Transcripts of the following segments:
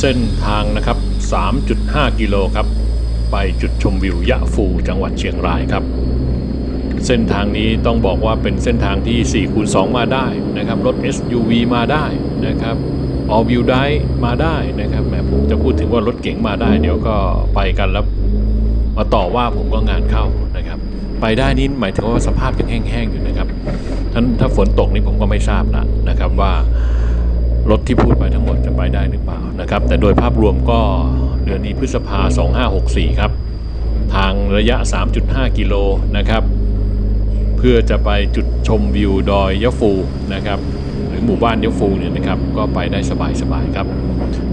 เส้นทางนะครับ 3.5 กิโลครับ ไปจุดชมวิวยะฟูจังหวัดเชียงรายครับ เส้นทางนี้ต้องบอกว่าเป็นเส้นทางที่4คูณ2มาได้นะครับ รถ SUV มาได้นะครับ All Wheel Drive มาได้นะครับแหมผมจะพูดถึงว่ารถเก๋งมาได้ เดี๋ยวก็ไปกันแล้วมาต่อว่าผมก็งานเข้านะครับ ไปได้นี่หมายถึงว่าสภาพยังแห้งๆอยู่นะครับท่านถ้าฝนตกนี่ผมก็ไม่ทราบละนะครับว่า รถที่พูดไปทั้งหมดจะไปได้หรือเปล่านะครับ แต่โดยภาพรวมก็เดือนนี้พฤษภา 2564 ครับ ทางระยะ 3.5 กิโลนะครับ เพื่อจะไปจุดชมวิวดอยยะฟูนะครับ หรือหมู่บ้านยะฟูเนี่ยนะครับ ก็ไปได้สบายๆครับ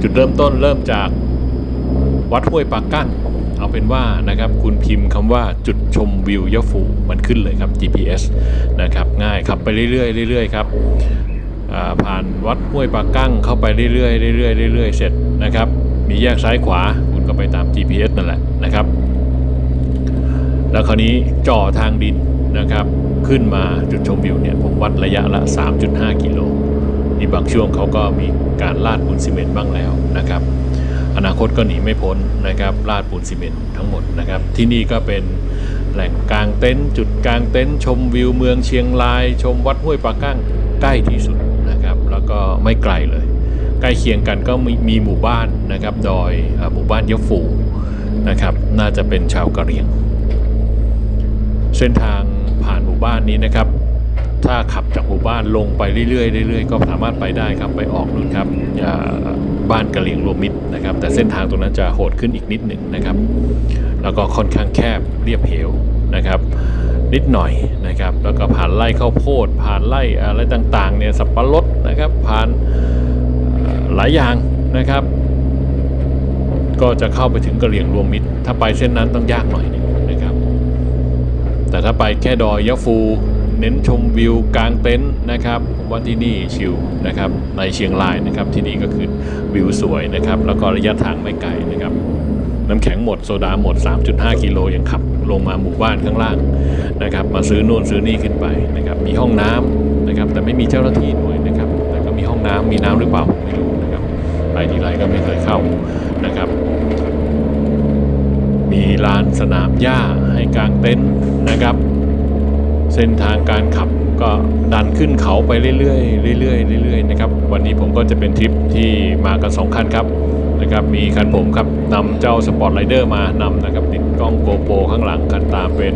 จุดเริ่มต้นเริ่มจากวัดห้วยปากกั้งเอาเป็นว่านะครับคุณพิมพ์คำว่าจุดชมวิวยะฟูมันขึ้นเลยครับ GPS นะครับง่ายขับไปเรื่อยๆเรื่อยๆครับ ผ่านวัดห้วยปากกั้งเข้าไปเรื่อยๆเรื่อยๆเรื่อยๆเสร็จนะครับ มีแยกซ้ายขวาคุณก็ไปตาม GPS นั่นแหละนะครับ แล้วคราวนี้จ่อทางดินนะครับ ขึ้นมาจุดชมวิวเนี่ยผมวัดระยะละ 3.5 กิโลนี่บางช่วงเขาก็มีการลาดปูนซีเมนต์บ้างแล้วนะครับ อนาคตก็หนีไม่พ้นนะครับลาดปูนซีเมนต์ทั้งหมดนะครับ ที่นี่ก็เป็นแหล่งกลางเต็นท์จุดกลางเต็นท์ชมวิวเมืองเชียงราย ชมวัดห้วยปากกั้งใกล้ที่สุด ก็ไม่ไกลเลย ใกล้เคียงกันก็มีมีหมู่บ้านนะครับดอยอหมู่บ้านยะฟูนะครับน่าจะเป็นชาวกะเหรี่ยง เส้นทางผ่านหมู่บ้านนี้นะครับ ถ้าขับจากหมู่บ้านลงไปเรื่อยๆเรื่อยๆก็สามารถไปได้ครับไปออกนู่นครับบ้านกะเหรี่ยงรวมมิตรนะครับ แต่เส้นทางตรงนั้นจะโหดขึ้นอีกนิดหนึ่งนะครับ แล้วก็ค่อนข้างแคบเรียบเหวนะครับ นิดหน่อยนะครับ แล้วก็ผ่านไร่ข้าวโพด ผ่านไร่อะไรต่างๆเนี่ยสับปะรดนะครับ ผ่านหลายอย่างนะครับ ก็จะเข้าไปถึงกระเหรี่ยงรวมมิตร ถ้าไปเส้นนั้นต้องยากหน่อยนึงนะครับ แต่ถ้าไปแค่ดอยยะฟู เน้นชมวิวกลางเต็นท์นะครับว่าที่นี่ชิลนะครับในเชียงรายนะครับที่นี่ก็คือวิวสวยนะครับ แล้วก็ระยะทางไม่ไกลนะครับ น้ำแข็งหมดโซดาหมด 3.5 กิโลยังขับลงมาหมู่บ้านข้างล่างนะครับมาซื้อโน่นซื้อนี่ขึ้นไปนะครับมีห้องน้ำนะครับแต่ไม่มีเจ้าหน้าที่หน่วยนะครับแต่ก็มีห้องน้ำมีน้ำหรือเปล่าไม่รู้นะครับไปที่ไรก็ไม่เคยเข้านะครับ มีลานสนามหญ้าให้กางเต็นท์นะครับเส้นทางการขับก็ดันขึ้นเขาไปเรื่อยๆเรื่อยๆเรื่อยๆนะครับวันนี้ผมก็จะเป็นทริปที่มากันสองคันครับ นะครับ มีคันผมครับนำเจ้าสปอร์ตไรเดอร์มานำนะครับ ติดกล้องโกโปรข้างหลังคันตามเป็น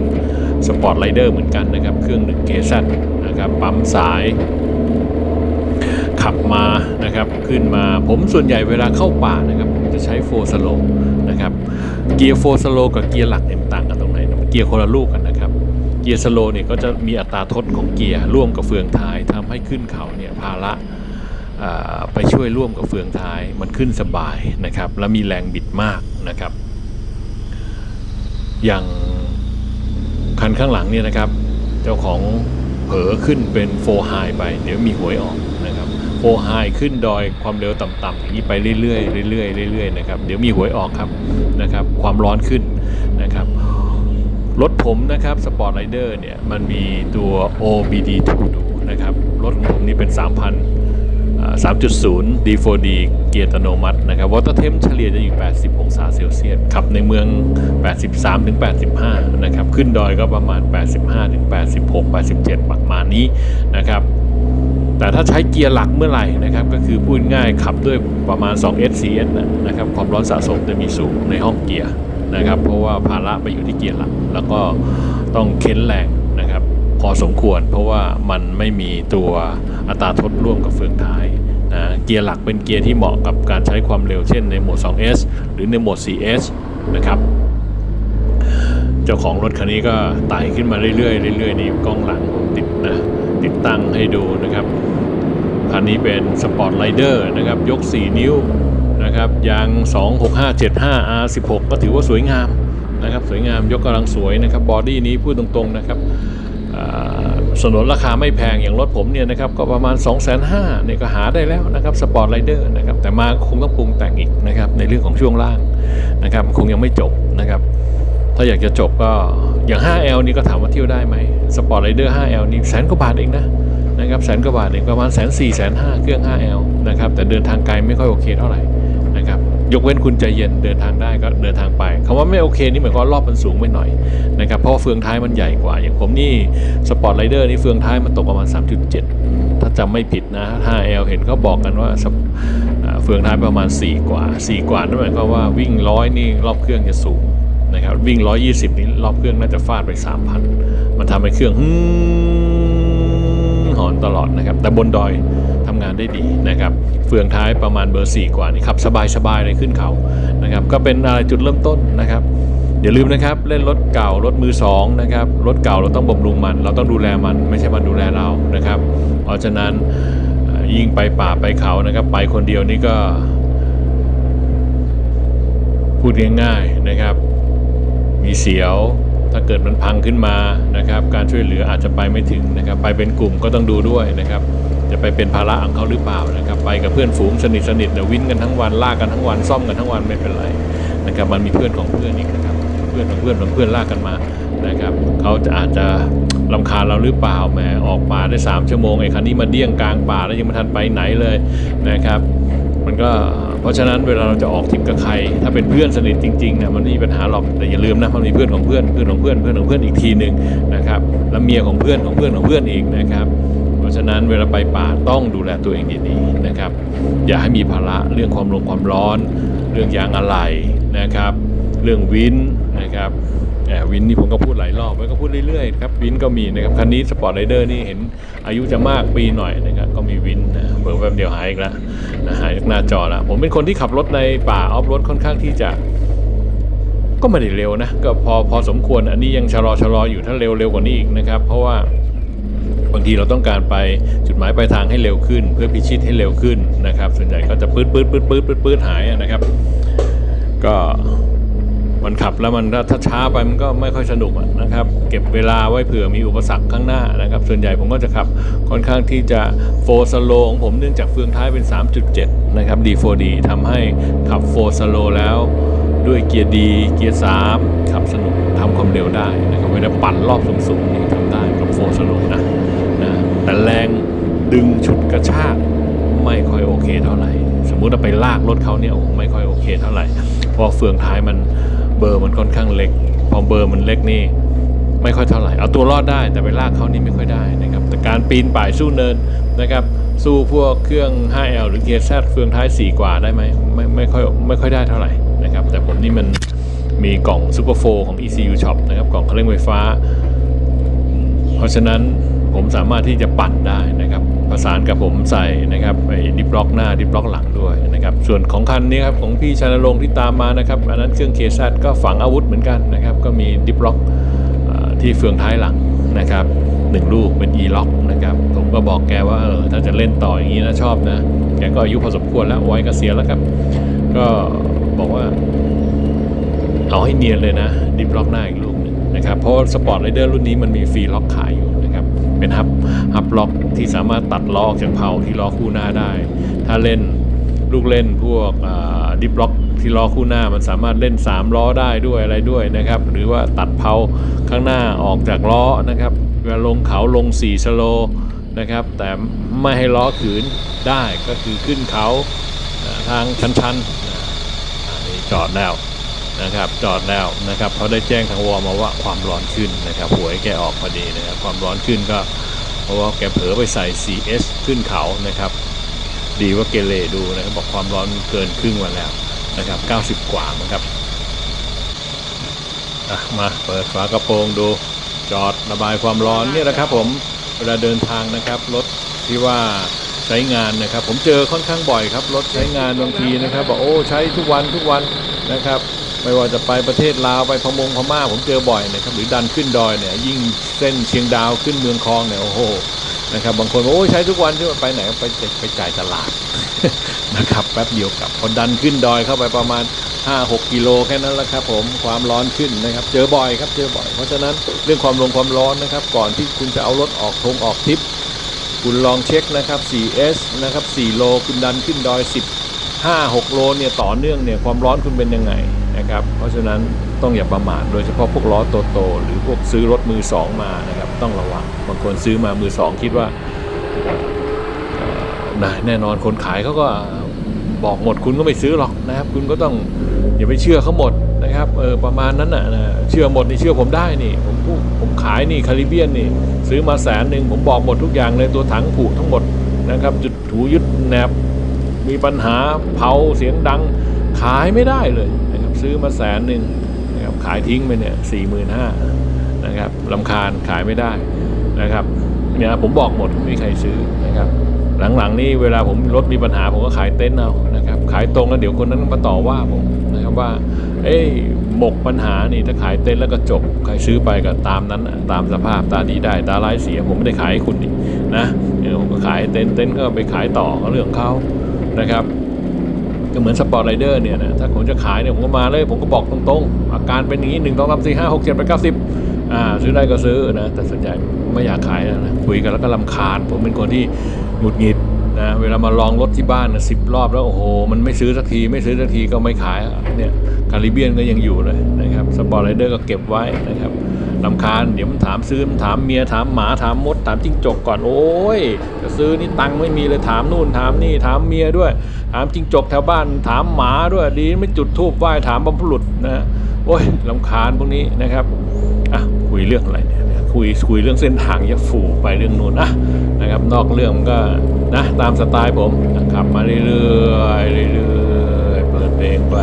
สปอร์ตไรเดอร์เหมือนกันนะครับ เครื่องหนึ่งเกซันนะครับ ปั๊มสาย ขับมานะครับ ขึ้นมาผมส่วนใหญ่เวลาเข้าป่านะครับผมจะใช้โฟสโลนะครับ เกียร์โฟสโลกับเกียร์หลักเนี่ยมันต่างกันตรงไหนเกียร์คนละลูกกันนะครับเกียร์สโลเนี่ยก็จะมีอัตราทดของเกียร์ร่วมกับเฟืองท้ายทำให้ขึ้นเขาเนี่ยภาระ ไปช่วยร่วมกับเฟืองท้ายมันขึ้นสบายนะครับและมีแรงบิดมากนะครับ อย่างคันข้างหลังเนี่ยนะครับ เจ้าของเผลอขึ้นเป็นโฟไฮไป เดี๋ยวมีหวยออกนะครับโฟไฮขึ้นดอยความเร็วต่ำๆอย่างนี้ไปเรื่อยๆเรื่อยๆเรื่อยๆนะครับเดี๋ยวมีหวยออกครับนะครับ ความร้อนขึ้นนะครับรถผมนะครับสปอร์ตไรเดอร์เนี่ยมันมีตัว OBD 2 ดูนะครับรถผมนี่เป็น 3,000 3.0 D4D เกียร์อัตโนมัตินะครับวอเตอร์เทมเฉลี่ยจะอยู่ 80 องศาเซลเซียสขับในเมือง 83-85 นะครับ ขึ้นดอยก็ประมาณ 85-86-87 ประมาณนี้นะครับแต่ถ้าใช้เกียร์หลักเมื่อไหร่นะครับก็คือพูดง่ายขับด้วยประมาณ 2 SCS นะนะครับความร้อนสะสมจะมีสูงในห้องเกียร์นะครับเพราะว่าภาระไปอยู่ที่เกียร์หลัก แล้วก็ต้องเค้นแรงนะครับ พอสมควร เพราะว่ามันไม่มีตัวอัตราทดร่วมกับเฟืองท้ายนะเกียร์หลักเป็นเกียร์ที่เหมาะกับการใช้ความเร็วเช่นในโหมด 2S หรือในโหมด 4S นะครับเจ้าของรถคันนี้ก็ไต่ขึ้นมาเรื่อยๆเรื่อยๆนี่กล้องหลังติดนะติดตั้งให้ดูนะครับคันนี้เป็นสปอร์ตไ i เดอร์นะครับยก 4 นิ้วนะครับยาง 26575 R16 ก็ถือว่าสวยงามนะครับสวยงามยกกำลังสวยนะครับบอดี้นี้พูดตรงๆนะครับ สนนราคาไม่แพงอย่างรถผมเนี่ยนะครับก็ประมาณ 2 5 0 0 0เนี่ยก็หาได้แล้วนะครับสปอร์ตไ i เดอร์นะครับแต่มาคงต้องปรุงแต่งอีกนะครับในเรื่องของช่วงล่างนะครับคงยังไม่จบนะครับถ้าอยากจะจบก็อย่าง 5L นี่ก็ถามว่าเที่ยวได้ไหมสปอร์ตไรเดอร์ 5L นี่แสนกว่าบาทเองนะนะครับแสนกว่าบาทเองประมาณแสนสี่แสนห้าเครื่อง 5L นะครับแต่เดินทางไกลไม่ค่อยโอเคเท่าไหร่ ยกเว้นคุณใจเย็นเดินทางได้ก็เดินทางไปคำว่าไม่โอเคนี่หมายความว่ารอบมันสูงไปหน่อยนะครับเพราะว่าเฟืองท้ายมันใหญ่กว่า อย่างผมนี่สปอร์ตไรเดอร์นี่เฟืองท้ายมันตกประมาณ 3.7 ถ้าจำไม่ผิดนะ 5L เห็นเขาบอกกันว่าเฟืองท้ายประมาณ 4 กว่า 4 กว่านั่นหมายความว่าวิ่งร้อยนี่รอบเครื่องจะสูงนะครับวิ่ง 120 นี่รอบเครื่องน่าจะฟาดไป 3,000 มันทำให้เครื่องหอนตลอดนะครับแต่บนดอยำงานได้ดีนะครับ เฟืองท้ายประมาณเบอร์ 4 กว่านี่ขับสบายๆเลยขึ้นเขานะครับ ก็เป็นอะไรจุดเริ่มต้นนะครับอย่าลืมนะครับเล่นรถเก่ารถมือสองนะครับรถเก่าเราต้องบำรุงมัน เราต้องดูแลมันไม่ใช่มันดูแลเรานะครับ เพราะฉะนั้นยิ่งไปป่าไปเขานะครับ ไปคนเดียวนี่ก็ พูดง่ายๆนะครับ มีเสียวถ้าเกิดมันพังขึ้นมานะครับ การช่วยเหลืออาจจะไปไม่ถึงนะครับ ไปเป็นกลุ่มก็ต้องดูด้วยนะครับ จะไปเป็นภาระของเขาหรือเปล่านะครับไปกับเพื่อนฝูงสนิทสนิทเดี๋ยววิ่นกันทั้งวันลากกันทั้งวันซ่อมกันทั้งวันไม่เป็นไรนะครับมันมีเพื่อนของเพื่อนอีกนะครับเพื่อนของเพื่อนของเพื่อนลากกันมานะครับเขาจะอาจจะลำคาเราหรือเปล่าแหมออกป่าได้ 3 ชั่วโมงไอ้คันนี้มาเดี้ยงกลางป่าแล้วยังไม่ทันไปไหนเลยนะครับมันก็เพราะฉะนั้นเวลาเราจะออกทริปกับใคร ถ้าเป็นเพื่อนสนิทจริงๆเนี่ยมันไม่มีปัญหาหรอกแต่อย่าลืมนะมันมีเพื่อนของเพื่อนเพื่อนของเพื่อนเพื่อนของเพื่อนอีกทีหนึ่งนะครับแล้วเมียของเพื่อนของเพื่อนของเพื่อนอีกนะครับ ราะฉะนั้นเวลาไปป่าต้องดูแลตัวเองดีๆนะครับ อย่าให้มีภาระเรื่องความลงความร้อน เรื่องยางอะไหล่นะครับ เรื่องวินนะครับแหมวินนี่ผมก็พูดหลายรอบแล้วก็พูดเรื่อยๆครับวินก็มีนะครับคันนี้สปอร์ตไรเดอร์นี่เห็นอายุจะมากปีหน่อยนะครับก็มีวินนะเบอร์แป๊บเดียวหายอีกแล้วนะหายจากหน้าจอแล้วผมเป็นคนที่ขับรถในป่าออฟรถค่อนข้างที่จะก็ไม่ได้เร็วนะก็พอพอสมควรอันนี้ยังชะลอชะลออยู่ถ้าเร็วเร็วกว่านี้อีกนะครับ เพราะว่า ทีเราต้องการไปจุดหมายปลายทางให้เร็วขึ้น เพื่อพิชิตให้เร็วขึ้นนะครับ ส่วนใหญ่ก็จะปื๊ดปื๊ดปื๊ดปื๊ดปื๊ดปื๊ดหายนะครับ ก็มันขับแล้วมันถ้าช้าไปมันก็ไม่ค่อยสนุกนะครับ เก็บเวลาไว้เผื่อมีอุปสรรคข้างหน้านะครับ ส่วนใหญ่ผมก็จะขับค่อนข้างที่จะโฟสโลของผมเนื่องจากเฟืองท้ายเป็น 3.7 นะครับ D4D ทำให้ขับโฟสโลแล้วด้วยเกียร์ดีเกียร์3ขับสนุกทำความเร็วได้นะครับเวลาปั่นรอบสูงๆนี่ทำได้กับโฟสโลนะ แต่แรงดึงฉุดกระชากไม่ค่อยโอเคเท่าไหร่ สมมุติเราไปลากรถเขาเนี่ยโอ้ไม่ค่อยโอเคเท่าไหร่ เพราะเฟืองท้ายมันเบอร์มันค่อนข้างเล็ก พอเบอร์มันเล็กนี่ไม่ค่อยเท่าไหร่ เอาตัวรอดได้แต่ไปลากเขานี่ไม่ค่อยได้นะครับ แต่การปีนป่ายสู้เนินนะครับ สู้พวกเครื่อง 5L หรือเกียร์ Z เฟืองท้าย 4 กว่าได้ไหมไม่ไม่ค่อยไม่ค่อยได้เท่าไหร่นะครับ แต่ผมนี่มันมีกล่อง Super 4ของ ECU Shop นะครับ กล่องเครื่องไฟฟ้า เพราะฉะนั้น ผมสามารถที่จะปั่นได้นะครับประสานกับผมใส่นะครับไอ้ดิฟล็อกหน้าดิฟล็อกหลังด้วยนะครับส่วนของคันนี้ครับของพี่ชานรงที่ตามมานะครับอันนั้นเครื่องเคซก็ฝังอาวุธเหมือนกันนะครับก็มีดิฟล็อกอที่เฟืองท้ายหลังนะครับหนึ่งลูกเป็น e lock นะครับผมก็บอกแกว่าเออถ้าจะเล่นต่ออย่างนี้นะชอบนะแกก็อายุพอสมควรแล้วไว้เกษียณแล้วครับ ก็บอกว่าเอาให้เนียนเลยนะดิฟล็อกหน้าอีกลูกหนึงนะครับเพราะสปอร์ตไรเดอร์รุ่นนี้มันมีฟรีล็อกขายอยู่ เป็นฮับฮับล็อกที่สามารถตัดล้อออกจากเพาที่ล้อคู่หน้าได้ ถ้าเล่นลูกเล่นพวกดิฟล็อกที่ล้อคู่หน้ามันสามารถเล่น 3 ล้อได้ด้วยอะไรด้วยนะครับ หรือว่าตัดเพาข้างหน้าออกจากล้อนะครับเวลาลงเขาลง4สโลนะครับ แต่ไม่ให้ล้อขืนได้ก็คือขึ้นเขาทางชันๆนี่จอดแล้ว นะครับจอดแล้วนะครับเขาได้แจ้งทางวอมาว่าความร้อนขึ้นนะครับหวยแกออกพอดีนะครับความร้อนขึ้นก็เพราะว่าแกเผลอไปใส่ CS ขึ้นเขานะครับ ดีว่าเกเรดูนะครับบอกความร้อนเกินครึ่งวันแล้วนะครับ 90 กว่ามั้งครับมาเปิดฝากระโปรงดูจอดระบายความร้อนเนี่ยแหละครับผมเวลาเดินทางนะครับรถที่ว่าใช้งานนะครับ ผมเจอค่อนข้างบ่อยครับรถใช้งานบางทีนะครับบอกโอ้ใช้ทุกวันทุกวันนะครับ ไม่ว่าจะไปประเทศลาวไปพมงพม่าผมเจอบ่อยนะครับหรือดันขึ้นดอยเนี่ยยิ่งเส้นเชียงดาวขึ้นเมืองคลองเนี่ยโอ้โหนะครับบางคนบอกโอ้ใช้ทุกวันใช่ไหมไปไหนไปไปจ่ายตลาดนะครับแป๊บเดียวกับพอดันขึ้นดอยเข้าไปประมาณ 5-6 กิโลแค่นั้นแหละครับผมความร้อนขึ้นนะครับ เจอบ่อยครับเจอบ่อย เพราะฉะนั้นเรื่องความลงความร้อนนะครับ ก่อนที่คุณจะเอารถออกทงออกทริปคุณลองเช็คนะครับ 4S นะครับ4โลคุณดันขึ้นดอย 10 5 6โลเนี่ยต่อเนื่องเนี่ยความร้อนคุณเป็นยังไง นะครับ เพราะฉะนั้นต้องอย่าประมาทโดยเฉพาะพวกล้อโตๆหรือพวกซื้อรถมือสองมานะครับต้องระวังบางคนซื้อมามือสองคิดว่าเอ่แน่นอนคนขายเขาก็บอกหมดคุณก็ไม่ซื้อหรอกนะครับ คุณก็ต้องอย่าไปเชื่อเขาหมดนะครับเออประมาณนั้นน่ะนะเชื่อหมดนี่เชื่อผมได้นี่ ผมผมขายนี่คาริเบียนนี่ ซื้อมาแสนหนึ่งผมบอกหมดทุกอย่างเลยตัวถังผูกทั้งหมดนะครับ จุดถูยึดแหนบมีปัญหาเผาเสียงดังขายไม่ได้เลยนะ ซื้อมาแสนหนึ่งนะครับขายทิ้งไปเนี่ยสี่หมื่นห้านะครับลำคาญขายไม่ได้นะครับเนี่ยผมบอกหมดไม่มีใครซื้อนะครับหลังๆนี่เวลาผมรถมีปัญหาผมก็ขายเต็นท์เอานะครับขายตรงแล้วเดี๋ยวคนนั้นมาต่อว่าผมนะครับว่า เอ้ยหมกปัญหานี่ถ้าขายเต็นท์แล้วก็จบใครซื้อไปก็ตามนั้นนะตามสภาพตาดีได้ตาร้ายเสียผมไม่ได้ขายให้คุณนี่นะเดี๋ยผมก็ขายเต็นท์เต็นท์ก็ไปขายต่อก็เรื่องเขานะครับ ก็เหมือนสปอร์ตไรเดอร์เนี่ยนะถ้าผมจะขายเนี่ยผมก็มาเลย ผมก็บอกตรงๆ อาการเป็นอย่างนี้หนึ่งสองสามสี่ห้าหกเจ็ดแปดเก้าสิบอ่าซื้อได้ก็ซื้อนะ แต่ส่วนใหญ่ไม่อยากขายนะคุยกันแล้วก็ลำคาญ ผมเป็นคนที่หงุดหงิดนะเวลามาลองรถที่บ้านนะสิบรอบแล้วโอ้โห มันไม่ซื้อสักที ไม่ซื้อสักทีก็ไม่ขายเนี่ยคาริเบียนก็ยังอยู่เลยนะครับสปอร์ตไรเดอร์ก็เก็บไว้นะครับ ลำคาญเดี๋ยวมันถามซื้อมันถามเมียถามหมาถามมดถามจิ้งจกก่อนโอ้ยจะซื้อนี่ตังไม่มีเลยถามนู่นถามนี่ถามเมียด้วย ถามจิ้งจกแถวบ้านถามหมาด้วยดีไม่จุดทูบไหว้ถามบรรพบุรุษนะโอ้ยลำคาญพวกนี้นะครับอะคุยเรื่องอะไรเนี่ยคุยคุยเรื่องเส้นทางยะฟูไปเรื่องนู้นนะนะครับ นอกเรื่องก็นะตามสไตล์ผมขับมาเรื่อยๆเรื่อยๆเปิดเพลงไป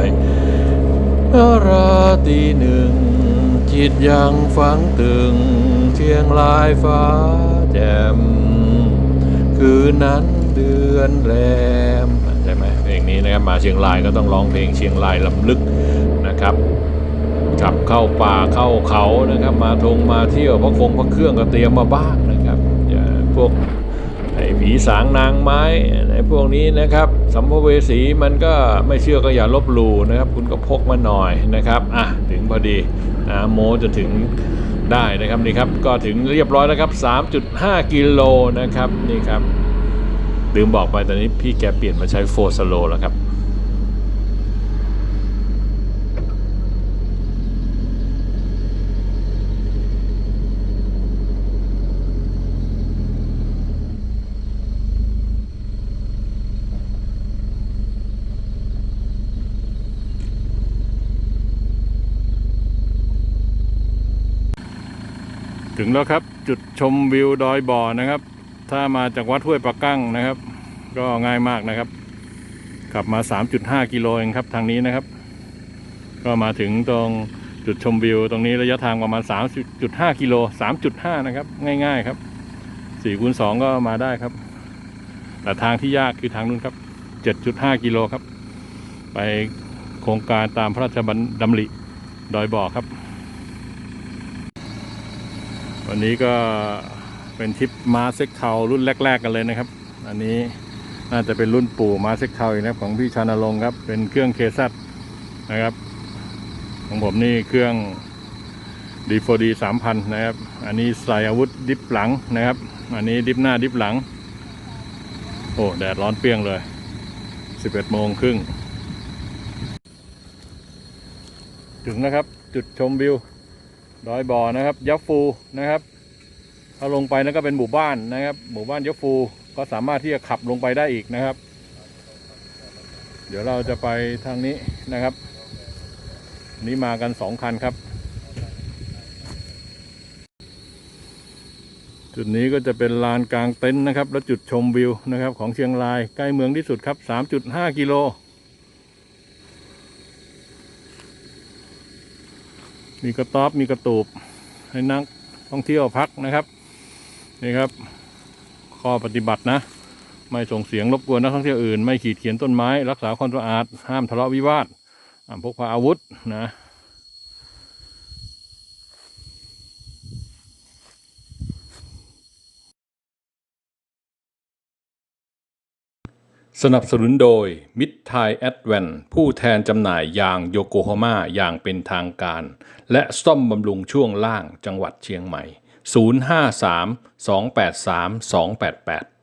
ราตรีหนึ่ง จิตยังฝังตึงเชียงรายฟ้าแจ่มคืนนั้นเดือนแรมใช่ไหมเพลงนี้นะครับมาเชียงรายก็ต้องร้องเพลงเชียงรายลำลึกนะครับขับเข้าป่าเข้าเขานะครับ มาทงมาเที่ยวพระคงพระเครื่องก็เตรียมมาบ้างนะครับอย่าพวกไอ้ผีสางนางไม้ วกนี้นะครับ สัมภเวสีมันก็ไม่เชื่อก็อย่าลบหลู่นะครับ คุณก็พกมาหน่อยนะครับอะถึงพอดีนะโมจะถึงได้นะครับนี่ครับก็ถึงเรียบร้อยแล้วครับ 3.5 กิโลนะครับนี่ครับลืมบอกไปตอนนี้พี่แกเปลี่ยนมาใช้โฟร์สโลแล้วครับ ถึงแล้วครับจุดชมวิวดอยบ่อนะครับ ถ้ามาจากวัดห้วยปะกั้งนะครับ ก็ง่ายมากนะครับ ขับมา 3.5 กิโลเองครับทางนี้นะครับ ก็มาถึงตรงจุดชมวิว ตรงนี้ระยะทางประมาณ 3.5 กิโล 3.5 นะครับ ง่าย ๆครับ4คูณ2ก็มาได้ครับ แต่ทางที่ยากคือทางนู้นครับ 7.5 กิโลครับ ไปโครงการตามพระราชบัญดำริดอยบ่อครับ วันนี้ก็เป็นทริปมาเซ็กเทารุ่นแรก ๆ กันเลยนะครับ อันนี้น่าจะเป็นรุ่นปู่มาเซ็กเทาอีกนะครับของพี่ชานรงค์ครับ เป็นเครื่องเคซัตนะครับ ของผมนี่เครื่อง D4D 3000นะครับ อันนี้ใส่อาวุธดิฟหลังนะครับ อันนี้ดิฟหน้าดิฟหลัง โอ้แดดร้อนเปรี้ยงเลย 11โมงครึ่ง ถึงนะครับ จุดชมวิว ดอยบ่อนะครับยับฟูนะครับถ้าลงไปนั่นก็เป็นหมู่บ้านนะครับ หมู่บ้านยับฟูก็สามารถที่จะขับลงไปได้อีกนะครับ เดี๋ยวเราจะไปทางนี้นะครับ นี่มากันสองคันครับ จุดนี้ก็จะเป็นลานกลางเต็นท์นะครับ และจุดชมวิวนะครับ ของเชียงรายใกล้เมืองที่สุดครับ 3.5 กิโล มีกระต๊อบมีกระตูบให้นักท่องเที่ยวพักนะครับนี่ครับ ข้อปฏิบัตินะ ไม่ส่งเสียงรบกวนนักท่องเที่ยวอื่น ไม่ขีดเขียนต้นไม้ รักษาความสะอาด ห้ามทะเลาะวิวาทห้ามพกพาอาวุธนะ สนับสนุนโดยมิตรไทยแอดแวนผู้แทนจำหน่ายยางโยโกฮาม่าอย่างเป็นทางการ และซ่อมบำรุงช่วงล่างจังหวัดเชียงใหม่ 053 283 288